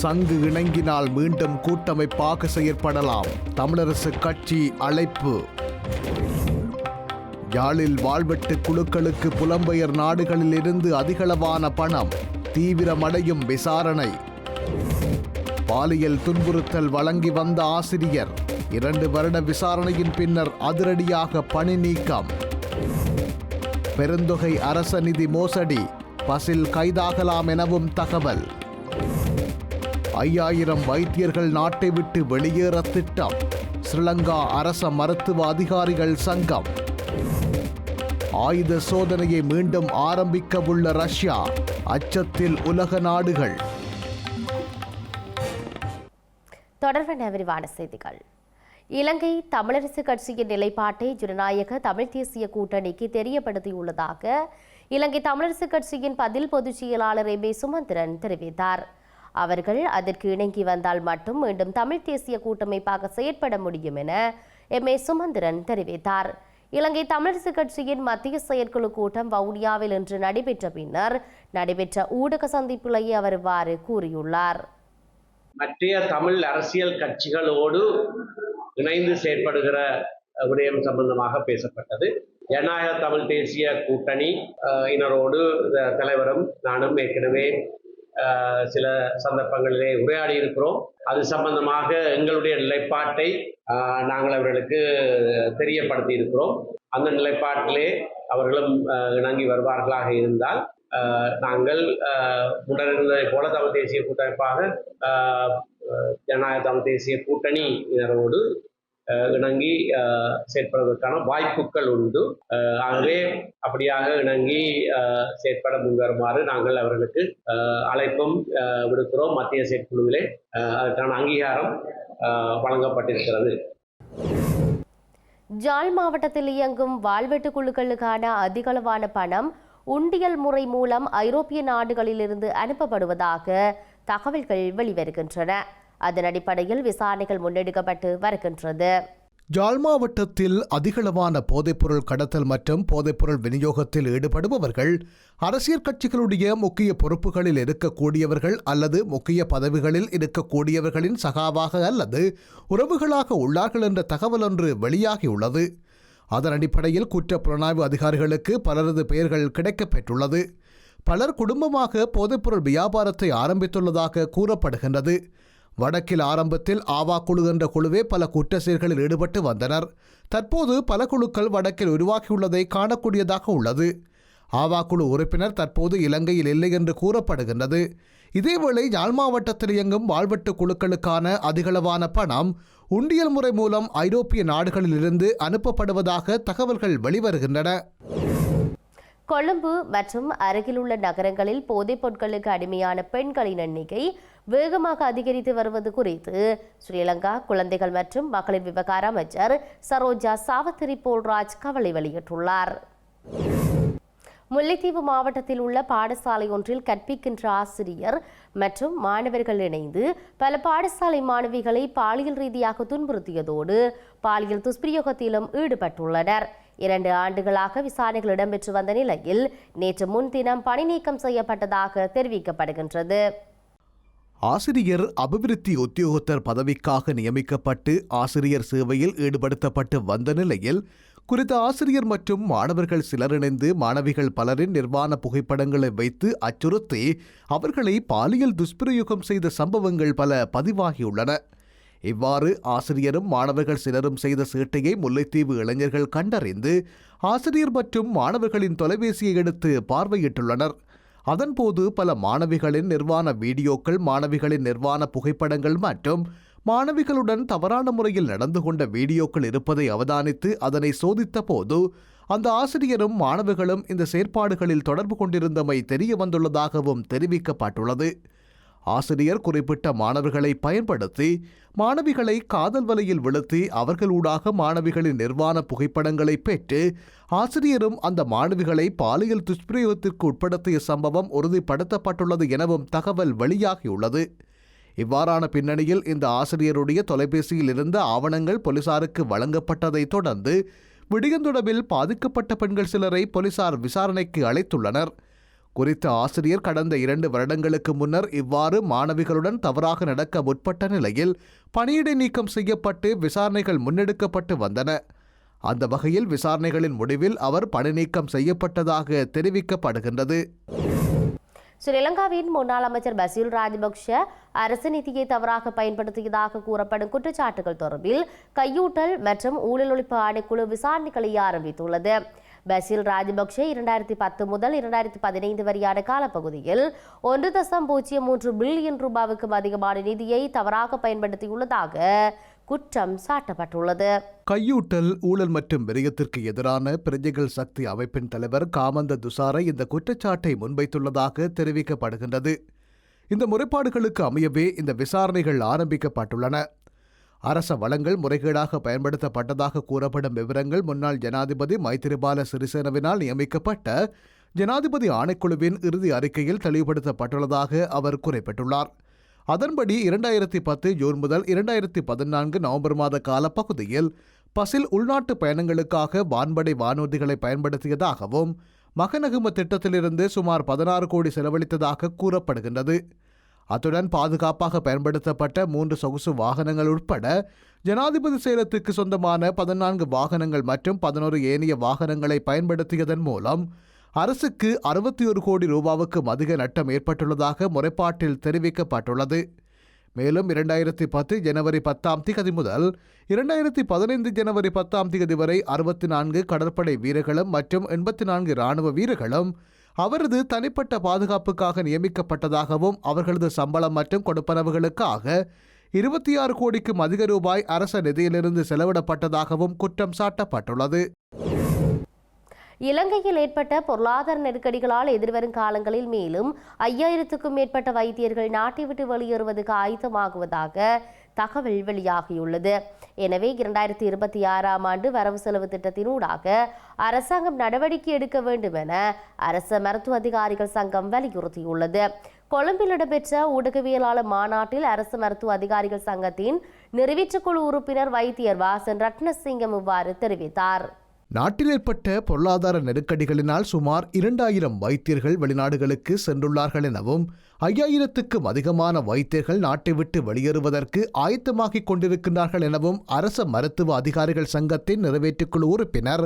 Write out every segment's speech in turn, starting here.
சங்கு இணங்கினால் மீண்டும் கூட்டமைப்பாக செயற்படலாம். தமிழரசு கட்சி அழைப்பு. யாழில் வாழ்வெட்டு குழுக்களுக்கு புலம்பெயர் நாடுகளில் இருந்து அதிகளவான பணம் தீவிரமடையும் விசாரணை. பாலியல் துன்புறுத்தல் வழங்கி வந்த ஆசிரியர் இரண்டு வருட விசாரணையின் பின்னர் அதிரடியாக பணி நீக்கம். பெருந்தொகை அரச நிதி மோசடி பசில் கைதாகலாம் எனவும் தகவல். ஐயாயிரம் வைத்தியர்கள் நாட்டை விட்டு வெளியேற திட்டம். ஸ்ரீலங்கா அரச மருத்துவ அதிகாரிகள் சங்கம். ஆயுத சோதனையை மீண்டும் ஆரம்பிக்க உள்ள ரஷ்யா அச்சத்தில் உலக நாடுகள். தொடர்பான விரிவான செய்திகள். இலங்கை தமிழரசு கட்சியின் நிலைப்பாட்டை ஜனநாயக தமிழ் தேசிய கூட்டணிக்கு தெரியப்படுத்தியுள்ளதாக இலங்கை தமிழரசு கட்சியின் பதில் பொதுச் செயலாளர் எம் ஏ சுமந்திரன் தெரிவித்தார். அவர்கள் அதற்கு இணங்கி வந்தால் மட்டும் மீண்டும் தமிழ் தேசிய கூட்டமைப்பாக செயற்பட முடியும் என எம். ஏ. சுமந்திரன் தெரிவித்தார். இலங்கை தமிழரசு கட்சியின் மத்திய செயற்குழு கூட்டம் வவுனியாவில் இன்று நடைபெற்ற பின்னர் நடைபெற்ற ஊடக சந்திப்பிலேயே அவர் இவ்வாறு கூறியுள்ளார். மற்றைய தமிழ் அரசியல் கட்சிகளோடு இணைந்து செயற்படுகிற விடயம் சம்பந்தமாக பேசப்பட்டது. ஜனநாயக தமிழ் தேசிய கூட்டணி இனரோடு தலைவரும் நானும் ஏற்கனவே சில சந்தர்ப்பங்களிலே உரையாடி இருக்கிறோம். அது சம்பந்தமாக எங்களுடைய நிலைப்பாட்டை நாங்கள் அவர்களுக்கு தெரியப்படுத்தி இருக்கிறோம். அந்த நிலைப்பாட்டிலே அவர்களும் இணங்கி வருவார்களாக இருந்தால் நாங்கள் அஹ், போல தமிழ் தேசிய கூட்டமைப்பாக ஜனநாயக தமிழ் தேசிய கூட்டணியினரோடு இணங்கி செயற்படுவதற்கான வாய்ப்புகள் உண்டு. ஆகவே அப்படியாக இணங்கி அஹ், செயற்பட முன்வருமாறு நாங்கள் அவர்களுக்கு அழைப்பும் விடுக்கிறோம். மத்திய செயற்குழுவிலே அதற்கான அங்கீகாரம் வழங்கப்பட்டிருக்கிறது. ஜாழ் மாவட்டத்தில் இயங்கும் வாழ்வெட்டு குழுக்களுக்கான அதிகளவான பணம் உண்டியல் முறை மூலம் ஐரோப்பிய நாடுகளிலிருந்து அனுப்பப்படுவதாக தகவல்கள் வெளிவருகின்றன. அதன் அடிப்படையில் விசாரணைகள் முன்னெடுக்கப்பட்டு வருகின்றது. ஜாழ் மாவட்டத்தில் அதிகளவான போதைப்பொருள் கடத்தல் மற்றும் போதைப்பொருள் விநியோகத்தில் ஈடுபடுபவர்கள் அரசியல் கட்சிகளுடைய முக்கிய பொறுப்புகளில் இருக்கக்கூடியவர்கள் அல்லது முக்கிய பதவிகளில் இருக்கக்கூடியவர்களின் சகாவாக அல்லது உறவுகளாக உள்ளார்கள் என்ற தகவல் ஒன்று வெளியாகியுள்ளது. அதன் அடிப்படையில் குற்ற புலனாய்வு அதிகாரிகளுக்கு பலரது பெயர்கள் கிடைக்கப்பெற்றுள்ளது. பலர் குடும்பமாக போதைப்பொருள் வியாபாரத்தை ஆரம்பித்துள்ளதாக கூறப்படுகின்றது. வடக்கில் ஆரம்பத்தில் ஆவா குழு என்ற குழுவே பல குற்ற செயல்களில் ஈடுபட்டு வந்தனர். தற்போது பல குழுக்கள் வடக்கில் உருவாகியுள்ளதை காணக்கூடியதாக உள்ளது. ஆவா குழு உறுப்பினர் தற்போது இலங்கையில் இல்லை என்று கூறப்படுகின்றது. இதேவேளை யாழ் மாவட்டத்தில் இயங்கும் வாழ்வெட்டு குழுக்களுக்கான அதிகளவான பணம் உண்டியல் முறை மூலம் ஐரோப்பிய நாடுகளிலிருந்து அனுப்பப்படுவதாக தகவல்கள் வெளிவருகின்றன. கொழும்பு மற்றும் அருகிலுள்ள நகரங்களில் போதைப் பொருட்களுக்கு அடிமையான பெண்களின் எண்ணிக்கை வேகமாக அதிகரித்து வருவது குறித்து ஸ்ரீலங்கா குழந்தைகள் மற்றும் மகளிர் விவகார அமைச்சர் சரோஜா சாவத்திரி போல்ராஜ் கவலை வெளியிட்டுள்ளார். முல்லைத்தீவு மாவட்டத்தில் உள்ள பாடசாலை ஒன்றில் கற்பிக்கின்ற ஆசிரியர் மற்றும் மாணவர்கள் இணைந்து பல பாடசாலை மாணவிகளை பாலியல் ரீதியாக துன்புறுத்தியதோடு பாலியல் துஷ்பிரயோகத்திலும் ஈடுபட்டுள்ளனர். இரண்டு ஆண்டுகளாக விசாரணைகள் இடம்பெற்று வந்த நிலையில் நேற்று முன்தினம் பணி நீக்கம் செய்யப்பட்டதாக தெரிவிக்கப்படுகின்றது. ஆசிரியர் அபிவிருத்தி உத்தியோகத்தர் பதவிக்காக நியமிக்கப்பட்டு ஆசிரியர் சேவையில் ஈடுபடுத்தப்பட்டு வந்த நிலையில் குறித்த ஆசிரியர் மற்றும் மாணவர்கள் சிலரிணைந்து மாணவிகள் பலரின் நிர்வாண புகைப்படங்களை வைத்து அச்சுறுத்தி அவர்களை பாலியல் துஷ்பிரயோகம் செய்த சம்பவங்கள் பல பதிவாகியுள்ளன. இவ்வாறு ஆசிரியரும் மாணவர்கள் சிலரும் செய்த சேட்டையை முல்லைத்தீவு இளைஞர்கள் கண்டறிந்து ஆசிரியர் மற்றும் மாணவர்களின் தொலைபேசியை எடுத்து பார்வையிட்டுள்ளனர். அதன்போது பல மாணவிகளின் நிர்வாண வீடியோக்கள் மாணவிகளின் நிர்வாண புகைப்படங்கள் மற்றும் மாணவிகளுடன் தவறான முறையில் நடந்து கொண்ட வீடியோக்கள் இருப்பதை அவதானித்து அதனை சோதித்த போது அந்த ஆசிரியரும் மாணவிகளும் இந்த செயற்பாடுகளில் தொடர்பு கொண்டிருந்தமை தெரிய வந்துள்ளதாகவும் தெரிவிக்கப்பட்டுள்ளது. ஆசிரியர் குறிப்பிட்ட மாணவர்களை பயன்படுத்தி மாணவிகளை காதல் வலையில் விழுத்தி அவர்களூடாக மாணவிகளின் நிர்வாண புகைப்படங்களை பெற்று ஆசிரியரும் அந்த மாணவிகளை பாலியல் துஷ்பிரயோகத்திற்கு உட்படுத்திய சம்பவம் உறுதிப்படுத்தப்பட்டுள்ளது எனவும் தகவல் வெளியாகியுள்ளது. இவ்வாறான பின்னணியில் இந்த ஆசிரியருடைய தொலைபேசியில் இருந்த ஆவணங்கள் போலீசாருக்கு வழங்கப்பட்டதைத் தொடர்ந்து விடியந்தொடர்பில் பாதிக்கப்பட்ட பெண்கள் சிலரை போலீசார் விசாரணைக்கு அழைத்துள்ளனர். குறித்த ஆசிரியர் கடந்த இரண்டு வருடங்களுக்கு முன்னர் இவ்வாறு மாணவிகளுடன் தவறாக நடக்க முற்பட்ட நிலையில் பணியிடை நீக்கம் செய்யப்பட்டு விசாரணைகள் முன்னெடுக்கப்பட்டு வந்தன. அந்த வகையில் விசாரணைகளின் முடிவில் அவர் பணி நீக்கம் செய்யப்பட்டதாக தெரிவிக்கப்படுகின்றது. ஸ்ரீலங்காவின் முன்னாள் அமைச்சர் பசீல் ராஜபக்ஷ அரசு நிதியை தவறாக பயன்படுத்தியதாக கூறப்படும் குற்றச்சாட்டுகள் தொடர்பில் கையூட்டல் மற்றும் ஊழல் ஒழிப்பு ஆணைக்குழு விசாரணைகளை ஆரம்பித்துள்ளது. பசில் ராஜபக்ஷ இரண்டாயிரத்தி பத்து முதல் இரண்டாயிரத்தி பதினைந்து வரையான காலப்பகுதியில் ஒன்று தசம் பூஜ்ஜியம் மூன்று பில்லியன் ரூபாவுக்கும் அதிகமான நிதியை தவறாக பயன்படுத்தியுள்ளதாக குற்றம் சாட்டப்பட்டுள்ளது. கையூட்டல் ஊழல் மற்றும் விரயத்திற்கு எதிரான பிரஜைகள் சக்தி அமைப்பின் தலைவர் காமந்த துசாரை இந்த குற்றச்சாட்டை முன்வைத்துள்ளதாக தெரிவிக்கப்படுகின்றது. இந்த முறைப்பாடுகளுக்கு அமையவே இந்த விசாரணைகள் ஆரம்பிக்கப்பட்டுள்ளன. அரச வளங்கள் முறைகேடாக பயன்படுத்தப்பட்டதாக கூறப்படும் விவரங்கள் முன்னாள் ஜனாதிபதி மைத்திரிபால சிறிசேனவினால் நியமிக்கப்பட்ட ஜனாதிபதி ஆணைக்குழுவின் இறுதி அறிக்கையில் தெளிவுபடுத்தப்பட்டுள்ளதாக அவர் குறிப்பிட்டுள்ளார். அதன்படி இரண்டாயிரத்தி பத்து ஜூன் முதல் இரண்டாயிரத்தி பதினான்கு நவம்பர் மாத காலப்பகுதியில் பசில் உள்நாட்டு பயணங்களுக்காக வான்படை வானூர்திகளை பயன்படுத்தியதாகவும் மகநகும திட்டத்திலிருந்து சுமார் பதினாறு கோடி செலவழித்ததாக கூறப்படுகின்றது. அத்துடன் பாதுகாப்பாக பயன்படுத்தப்பட்ட மூன்று சொகுசு வாகனங்கள் உட்பட ஜனாதிபதி சேலத்துக்கு சொந்தமான பதினான்கு வாகனங்கள் மற்றும் பதினோரு ஏனைய வாகனங்களை பயன்படுத்தியதன் மூலம் அரசுக்கு அறுபத்தி ஒரு கோடி ரூபாவுக்கும் அதிக நட்டம் ஏற்பட்டுள்ளதாக முறைப்பாட்டில் தெரிவிக்கப்பட்டுள்ளது. மேலும் இரண்டாயிரத்தி பத்து ஜனவரி பத்தாம் திகதி முதல் இரண்டாயிரத்தி பதினைந்து ஜனவரி பத்தாம் திகதி வரை அறுபத்தி நான்கு கடற்படை வீரர்களும் மற்றும் எண்பத்தி நான்கு இராணுவ வீரர்களும் அவரது தனிப்பட்ட பாதுகாப்புக்காக நியமிக்கப்பட்டதாகவும் அவர்களது சம்பளம் மற்றும் கொடுப்பனவுகளுக்காக இருபத்தி ஆறு கோடிக்கும் அதிக ரூபாய் அரச நிதியிலிருந்து செலவிடப்பட்டதாகவும் குற்றம் சாட்டப்பட்டுள்ளது. இலங்கையில் ஏற்பட்ட பொருளாதார நெருக்கடிகளால் எதிர்வரும் காலங்களில் மேலும் ஐயாயிரத்துக்கும் மேற்பட்ட வைத்தியர்கள் நாட்டை விட்டு வெளியேறுவதற்கு ஆயத்தமாகுவதாக தகவல் வெளியாகியுள்ளது. எனவே இரண்டாயிரத்தி இருபத்தி ஆறாம் ஆண்டு வரவு செலவு திட்டத்தினூடாக அரசாங்கம் நடவடிக்கை எடுக்க வேண்டும் என அரச மருத்துவ அதிகாரிகள் சங்கம் வலியுறுத்தியுள்ளது. கொழும்பில் இடம்பெற்ற ஊடகவியலாளர் மாநாட்டில் அரசு மருத்துவ அதிகாரிகள் சங்கத்தின் நிறைவேற்றுக்குழு உறுப்பினர் வைத்தியர் வாசன் ரத்னசிங்கம் இவ்வாறு தெரிவித்தார். நாட்டில் ஏற்பட்ட பொருளாதார நெருக்கடிகளினால் சுமார் இரண்டாயிரம் வைத்தியர்கள் வெளிநாடுகளுக்கு சென்றுள்ளார்கள் எனவும் ஐயாயிரத்துக்கும் அதிகமான வைத்தியர்கள் நாட்டை விட்டு வெளியேறுவதற்கு ஆயத்தமாகிக் கொண்டிருக்கின்றார்கள் எனவும் அரச மருத்துவ அதிகாரிகள் சங்கத்தின் நிறைவேற்றுக்குழு உறுப்பினர்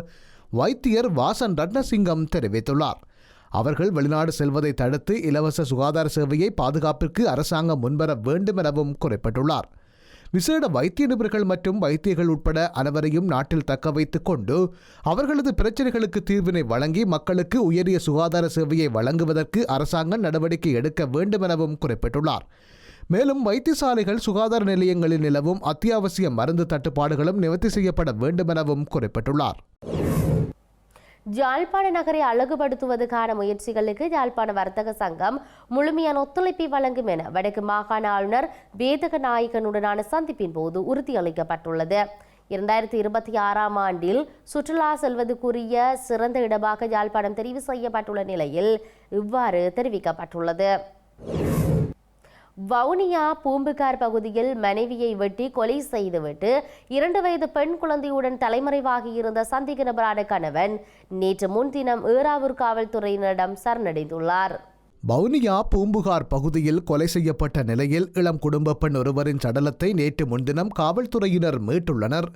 வைத்தியர் வாசன் ரத்னசிங்கம் தெரிவித்துள்ளார். அவர்கள் வெளிநாடு செல்வதை தடுத்து இலவச சுகாதார சேவையை பாதுகாப்பிற்கு அரசாங்கம் முன்வர வேண்டும் எனவும் குறிப்பிட்டுள்ளார். விசேட வைத்திய நிபுணர்கள் மற்றும் வைத்தியர்கள் உட்பட அனைவரையும் நாட்டில் தக்க வைத்துக் கொண்டு அவர்களது பிரச்சனைகளுக்கு தீர்வினை வழங்கி மக்களுக்கு உயரிய சுகாதார சேவையை வழங்குவதற்கு அரசாங்கம் நடவடிக்கை எடுக்க வேண்டும் எனவும் குறிப்பிட்டுள்ளார். மேலும் வைத்தியசாலைகள் சுகாதார நிலையங்களில் நிலவும் அத்தியாவசிய மருந்து தட்டுப்பாடுகளும் நிவர்த்தி செய்யப்பட வேண்டும் எனவும் குறிப்பிட்டுள்ளார். ஜாழ்ப்பாண நகரை அழகுபடுத்துவதற்கான முயற்சிகளுக்கு யாழ்ப்பாண வர்த்தக சங்கம் முழுமையான ஒத்துழைப்பை வழங்கும் என வடக்கு மாகாண ஆளுநர் வேதக நாயகனுடனான சந்திப்பின் போது உறுதியளிக்கப்பட்டுள்ளது. இரண்டாயிரத்தி இருபத்தி ஆறாம் ஆண்டில் சுற்றுலா செல்வதற்குரிய சிறந்த இடமாக யாழ்ப்பாணம் தெரிவு செய்யப்பட்டுள்ள நிலையில் இவ்வாறு தெரிவிக்கப்பட்டுள்ளது. வவுனியா பூம்புகார் பகுதியில் மனைவியை வெட்டி கொலை செய்துவிட்டு இரண்டு வயது பெண் குழந்தையுடன் தலைமறைவாகி இருந்த சந்தேக நபரான கணவன் நேற்று முன்தினம் ஏறாவூர் காவல்துறையினரிடம் சரணடைந்துள்ளார். வவுனியா பூம்புகார் பகுதியில் கொலை செய்யப்பட்ட நிலையில் இளம் குடும்ப பெண் ஒருவரின் சடலத்தை நேற்று முன்தினம் காவல்துறையினர் மீட்டுள்ளனர்.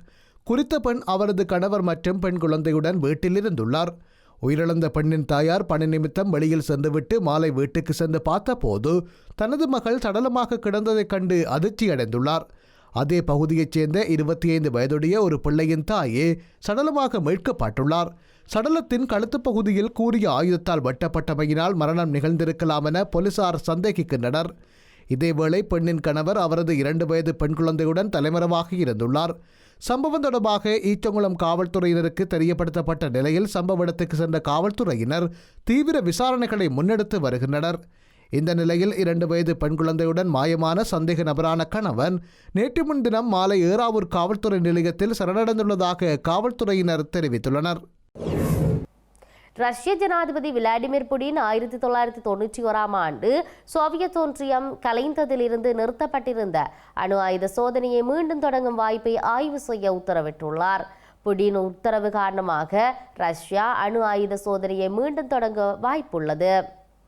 குறித்த பெண் அவரது கணவர் மற்றும் பெண் குழந்தையுடன் வீட்டில் இருந்துள்ளார் உயிரிழந்த பெண்ணின் தாயார் பணி நிமித்தம் வெளியில் சென்றுவிட்டு மாலை வீட்டுக்கு சென்று பார்த்தபோது தனது மகள் சடலமாக கிடந்ததைக் கண்டு அதிர்ச்சியடைந்துள்ளார். அதே பகுதியைச் சேர்ந்த இருபத்தி ஐந்து வயதுடைய ஒரு பிள்ளையின் தாயே சடலமாக மீட்கப்பட்டுள்ளார். சடலத்தின் கழுத்துப் பகுதியில் கூறிய ஆயுதத்தால் வெட்டப்பட்டமையினால் மரணம் நிகழ்ந்திருக்கலாம் என போலீசார் சந்தேகிக்கின்றனர். இதேவேளை பெண்ணின் கணவர் அவரது இரண்டு வயது பெண் குழந்தையுடன் தலைமறைவாக இருந்துள்ளார். சம்பவம் தொடர்பாக ஈச்சங்குளம் காவல்துறையினருக்கு தெரியப்படுத்தப்பட்ட நிலையில் சம்பவ இடத்துக்கு சென்ற காவல்துறையினர் தீவிர விசாரணைகளை முன்னெடுத்து வருகின்றனர். இந்த நிலையில் இரண்டு வயது பெண் குழந்தையுடன் மாயமான சந்தேக நபரான கணவன் நேற்று முன்தினம் மாலை ஏறாவூர் காவல்துறை நிலையத்தில் சரணடைந்துள்ளதாக காவல்துறையினர் தெரிவித்துள்ளனர். ரஷ்ய ஜனாதிபதி விளாடிமிர் புடின் ஆயிரத்தி தொள்ளாயிரத்தி தொண்ணூற்றி ஓராம் ஆண்டு சோவியத் ஒன்றியம் கலைந்ததிலிருந்து நிறுத்தப்பட்டிருந்த அணு ஆயுத சோதனையை மீண்டும் தொடங்கும் வாய்ப்பை ஆய்வு செய்ய உத்தரவிட்டுள்ளார். புடின் உத்தரவு காரணமாக ரஷ்யா அணு ஆயுத சோதனையை மீண்டும் தொடங்க வாய்ப்புள்ளது.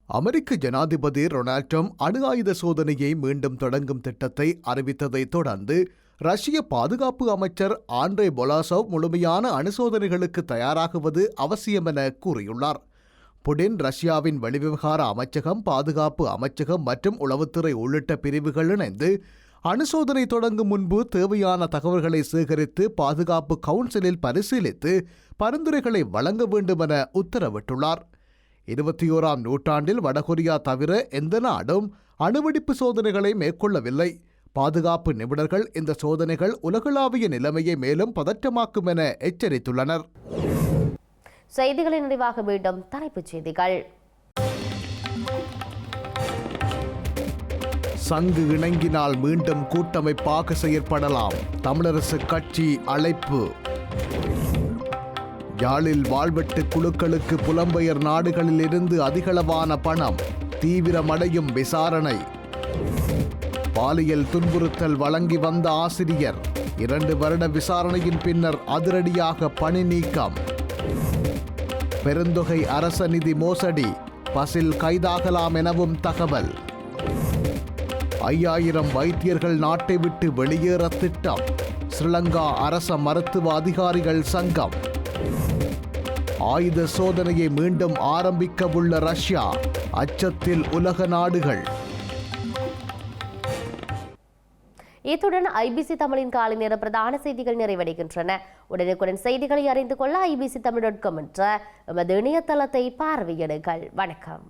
அமெரிக்க ஜனாதிபதி ரொனால்ட் ட்ரம்ப் அணு ஆயுத சோதனையை மீண்டும் தொடங்கும் திட்டத்தை அறிவித்ததை தொடர்ந்து ரஷ்ய பாதுகாப்பு அமைச்சர் ஆண்ட்ரே பொலாசோவ் முழுமையான அணுசோதனைகளுக்கு தயாராகுவது அவசியம் என கூறியுள்ளார். புடின் ரஷ்யாவின் வெளிவிவகார அமைச்சகம் பாதுகாப்பு அமைச்சகம் மற்றும் உளவுத்துறை உள்ளிட்ட பிரிவுகள் இணைந்து அணுசோதனை தொடங்கும் முன்பு தேவையான தகவல்களை சேகரித்து பாதுகாப்பு கவுன்சிலில் பரிசீலித்து பரிந்துரைகளை வழங்க வேண்டும் என உத்தரவிட்டுள்ளார். இருபத்தி ஓராம் நூற்றாண்டில் வடகொரியா தவிர எந்த நாடும் அணுவெடிப்பு சோதனைகளை மேற்கொள்ளவில்லை. பாதுகாப்பு நிபுணர்கள் இந்த சோதனைகள் உலகளாவிய நிலைமையை மேலும் பதற்றமாக்கும் என எச்சரித்துள்ளனர். செய்திகளின் நிறைவாக மீண்டும் தலைப்புச் செய்திகள். சங்கு இணங்கினால் மீண்டும் கூட்டமைப்பாக செயற்படலாம். தமிழரசு கட்சி அழைப்பு. யாழில் வாழ்வெட்டு குழுக்களுக்கு புலம்பெயர் நாடுகளில் இருந்து அதிகளவான பணம் தீவிரமடையும் விசாரணை. பாலியல் துன்புறுத்தல் வழங்கி வந்த ஆசிரியர். இரண்டு வருட விசாரணையின் பின்னர் அதிரடியாக பணி நீக்கம். பெருந்தொகை அரச நிதி மோசடி பசில் கைதாகலாம் எனவும் தகவல். ஐயாயிரம் வைத்தியர்கள் நாட்டை விட்டு வெளியேற திட்டம். ஸ்ரீலங்கா அரச மருத்துவ அதிகாரிகள் சங்கம். ஆயுத சோதனையை மீண்டும் ஆரம்பிக்க உள்ள ரஷ்யா அச்சத்தில் உலக நாடுகள். இத்துடன் ஐபிசி தமிழின் காலை நேர பிரதான செய்திகள் நிறைவடைகின்றன. உடனுக்குடன் செய்திகளை அறிந்து கொள்ள ஐபிசி தமிழ் டாட் காம் என்ற எமது இணையதளத்தை பார்வையிடுங்கள். வணக்கம்.